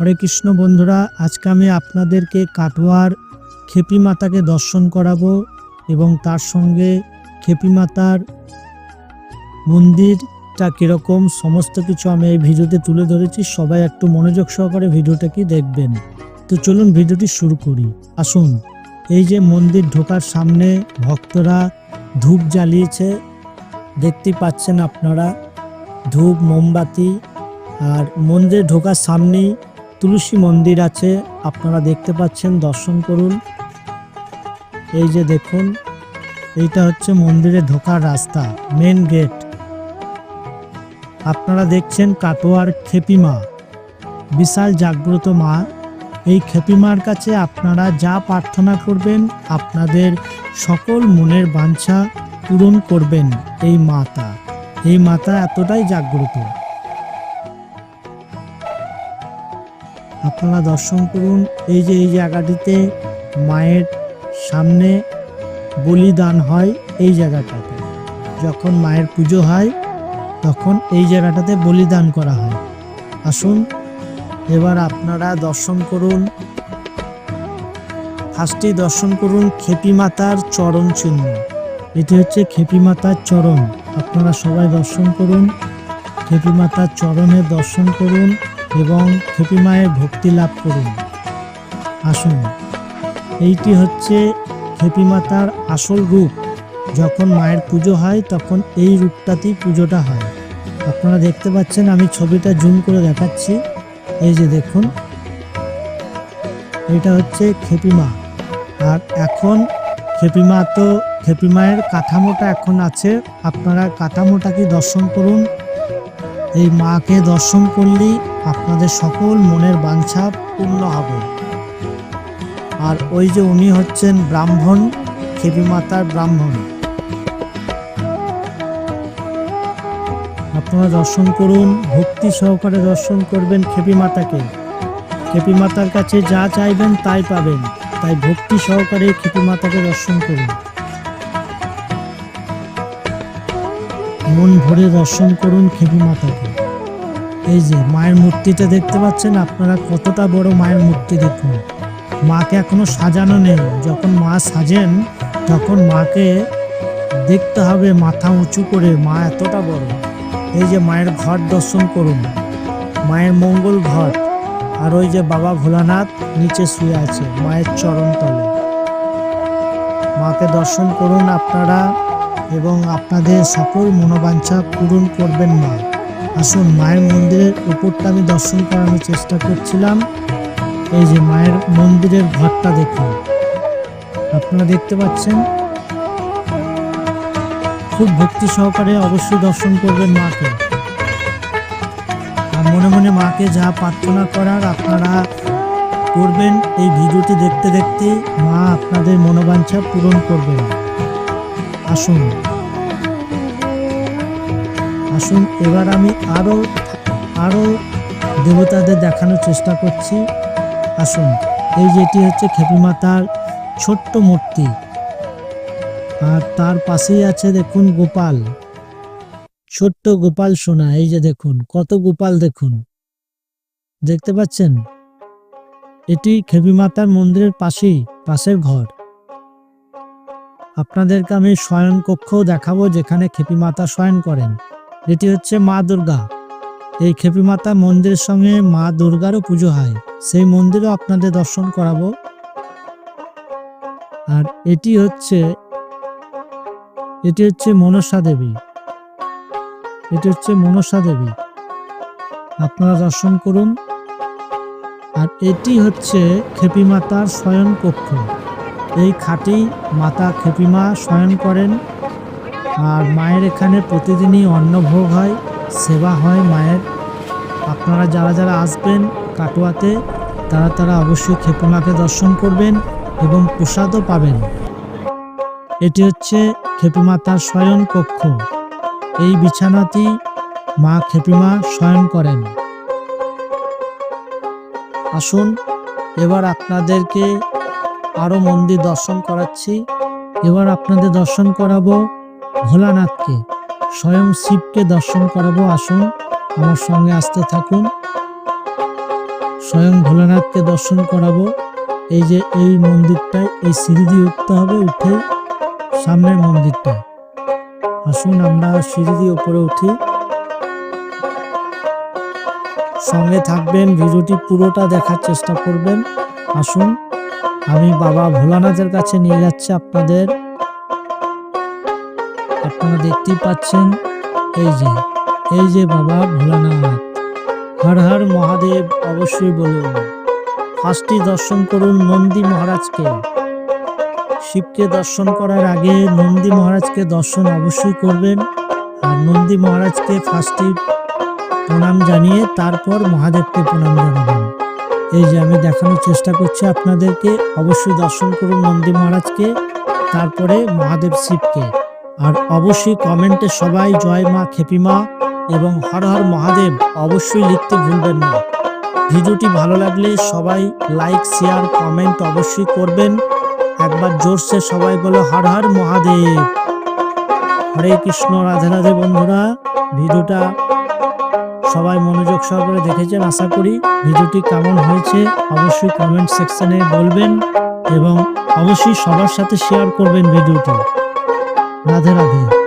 হরে কৃষ্ণ বন্ধুরা, আজকে আমি আপনাদেরকে কাটোয়ার খেপি মাতাকে দর্শন করাবো এবং তার সঙ্গে খেপি মাতার মন্দিরটা কীরকম, সমস্ত কিছু আমি এই ভিডিওতে তুলে ধরেছি। সবাই একটু মনোযোগ সহকারে ভিডিওটাকে দেখবেন। তো চলুন ভিডিওটি শুরু করি। আসুন, এই যে মন্দির ঢোকার সামনে ভক্তরা ধূপ জ্বালিয়েছে দেখতে পাচ্ছেন আপনারা, ধূপ, মোমবাতি, আর মন্দিরে ঢোকার সামনেই তুলসী মন্দির আছে, আপনারা দেখতে পাচ্ছেন, দর্শন করুন। এই যে দেখুন, এইটা হচ্ছে মন্দিরে ঢোকার রাস্তা মেন গেট আপনারা দেখছেন কাটোয়ার খেপিমা, বিশাল জাগ্রত মা। এই খেপিমার কাছে আপনারা যা প্রার্থনা করবেন, আপনাদের সকল মনের বাঞ্ছা পূরণ করবেন এই মাতা। এই মাতা এতটাই জাগ্রত। আপনারা দর্শন করুন। এই যে, এই জায়গাটিতে মায়ের সামনে বলিদান হয় এই জায়গাটাতে। যখন মায়ের পুজো হয়, তখন এই জায়গাটাতে বলিদান করা হয়। আসুন, এবার আপনারা দর্শন করুন। ফার্স্টেই দর্শন করুন খেপি মাতার চরণ চিহ্ন। এটি হচ্ছে খেপি মাতার চরণ। আপনারা সবাই দর্শন করুন। খেপি মাতার চরণে দর্শন করুন। এবং খেপি মায়ের ভক্তি লাভ করুন। আসুন, এইটি হচ্ছে খেপি মাতার আসল রূপ। যখন মায়ের পুজো হয়, তখন এই রূপটাতেই পুজোটা হয়। আপনারা দেখতে পাচ্ছেন, আমি ছবিটা জুম করে দেখাচ্ছি। এই যে দেখুন এটা হচ্ছে খেপিমা। আর এখন খেপিমা তো খেপি মায়ের কাঠামোটা এখন আছে। আপনারা কাঠামোটাকে দর্শন করুন। এই মাকে দর্শন করলেই আপনাদের সকল মনের বাঞ্ছা পূর্ণ হবে। আর ওই যে উনি হচ্ছেন ব্রাহ্মণ খেপি মাতার ব্রাহ্মণ। আপনারা দর্শন করুন, ভক্তি সহকারে দর্শন করবেন খেপি মাতাকে খেপি মাতার কাছে যা চাইবেন তাই পাবেন, তাই ভক্তি সহকারে খেপি মাতাকে দর্শন করুন। মন ভরে দর্শন করুন খেপি মাতাকে এই যে মায়ের মূর্তিটা দেখতে পাচ্ছেন আপনারা, কতটা বড় মায়ের মূর্তি দেখুন। মাকে এখনও সাজানো নেই। যখন মা সাজেন, তখন মাকে দেখতে হবে মাথা উঁচু করে, মা এতটা বড়। এই যে মায়ের ঘর দর্শন করুন। মায়ের মঙ্গল ঘর আর ওই যে বাবা ভোলানাথ নিচে শুয়ে আছে, মায়ের চরণ তলে। মাকে দর্শন করুন আপনারা এবং আপনাদের সকল মনোবাঞ্ছা পূরণ করবেন মা। আসুন, মায়ের মন্দিরের উপরটা আমি দর্শন করানোর চেষ্টা করছিলাম। এই যে মায়ের মন্দিরের ঘরটা দেখুন। আপনারা দেখতে পাচ্ছেন। খুব ভক্তি সহকারে অবশ্যই দর্শন করবেন মাকে। আর মনে মনে মাকে যা প্রার্থনা করার আপনারা করবেন, এই ভিডিওটি দেখতে দেখতে মা আপনাদের মনোবাঞ্ছা পূরণ করবেন। আসুন। আসুন, এবার আমি আরও আরও দেবতাদের দেখানোর চেষ্টা করছি। আসুন, এই যেটি হচ্ছে খেপি মাতার ছোট্ট মূর্তি। আর তার পাশেই আছে দেখুন গোপাল। ছোট্ট গোপাল সোনা, এই যে দেখুন, কত গোপাল দেখুন। দেখতে পাচ্ছেন? এটি খেপি মাতার মন্দিরের পাশেই, পাশের ঘর। আপনাদেরকে আমি শয়ন কক্ষও দেখাবো যেখানে খেপি মাতা শয়ন করেন। এটি হচ্ছে মা দুর্গা। এই খেপি মাতা মন্দিরের সঙ্গে মা দুর্গারও পুজো হয়। সেই মন্দিরও আপনাদের দর্শন করাবো। আর এটি হচ্ছে এটি হচ্ছে মনসা দেবী। এটি হচ্ছে মনসা দেবী। আপনারা দর্শন করুন। আর এটি হচ্ছে খেপি মাতার শয়ন কক্ষ এই খাটি মাতা খেপিমা শয়ন করেন। আর মায়ের এখানে প্রতিদিনই অন্নভোগ হয়, সেবা হয় মায়ের। আপনারা যারা যারা আসবেন কাটোয়াতে, তারা তারা অবশ্যই খেপিমাকে দর্শন করবেন এবং প্রসাদও পাবেন। এটি হচ্ছে খেপিমাতার শয়ন কক্ষ। এই বিছানাটি মা খেপিমা শয়ন করেন। আসুন, এবার আপনাদেরকে আরও মন্দির দর্শন করাচ্ছি। এবার আপনাদের দর্শন করাবো ভোলানাথকে স্বয়ং শিবকে দর্শন করাবো, আসুন আমার সঙ্গে আসতে থাকুন। স্বয়ং ভোলানাথকে দর্শন করাবো, এই যে এই মন্দিরটায়, এই সিঁড়ি দিয়ে উঠতে হবে, উঠে সামনের মন্দিরটা। আসুন আমরা সিঁড়ি দিয়ে উপরে উঠি। সঙ্গে থাকবেন, ভিডিওটি পুরোটা দেখার চেষ্টা করবেন। আসুন, আমি বাবা ভোলানাথের কাছে নিয়ে যাচ্ছি আপনাদের। আপনারা দেখতেই পাচ্ছেন এই যে এই যে বাবা ভোলানাথ। হর হর মহাদেব অবশ্যই বলুন। ফার্স্টে দর্শন করুন নন্দী মহারাজকে। শিবকে দর্শন করার আগে নন্দী মহারাজকে দর্শন অবশ্যই করবেন আর নন্দী মহারাজকে ফার্স্টে প্রণাম জানিয়ে তারপর মহাদেবকে প্রণাম জানাবেন। এই যে আমি দেখানোর চেষ্টা করছি আপনাদেরকে, অবশ্যই দর্শন করুন নন্দী মহারাজকে, তারপরে মহাদেব শিবকে। আর অবশ্যই কমেন্টে সবাই জয় মা খেপিমা এবং হর হর মহাদেব অবশ্যই লিখতে ভুলবেন না। ভিডিওটি ভালো লাগলে সবাই লাইক, শেয়ার, কমেন্ট অবশ্যই করবেন। একবার জোরসে সবাই বলো হর হর মহাদেব। হরে কৃষ্ণ, রাধে রাধে বন্ধুরা, ভিডিওটা সবাই মনোযোগ সহকারে দেখেছেন, আশা করি ভিডিওটি কেমন হয়েছে অবশ্যই কমেন্ট সেকশনে বলবেন এবং অবশ্যই সবার সাথে শেয়ার করবেন ভিডিওটি। রাধে রাধে।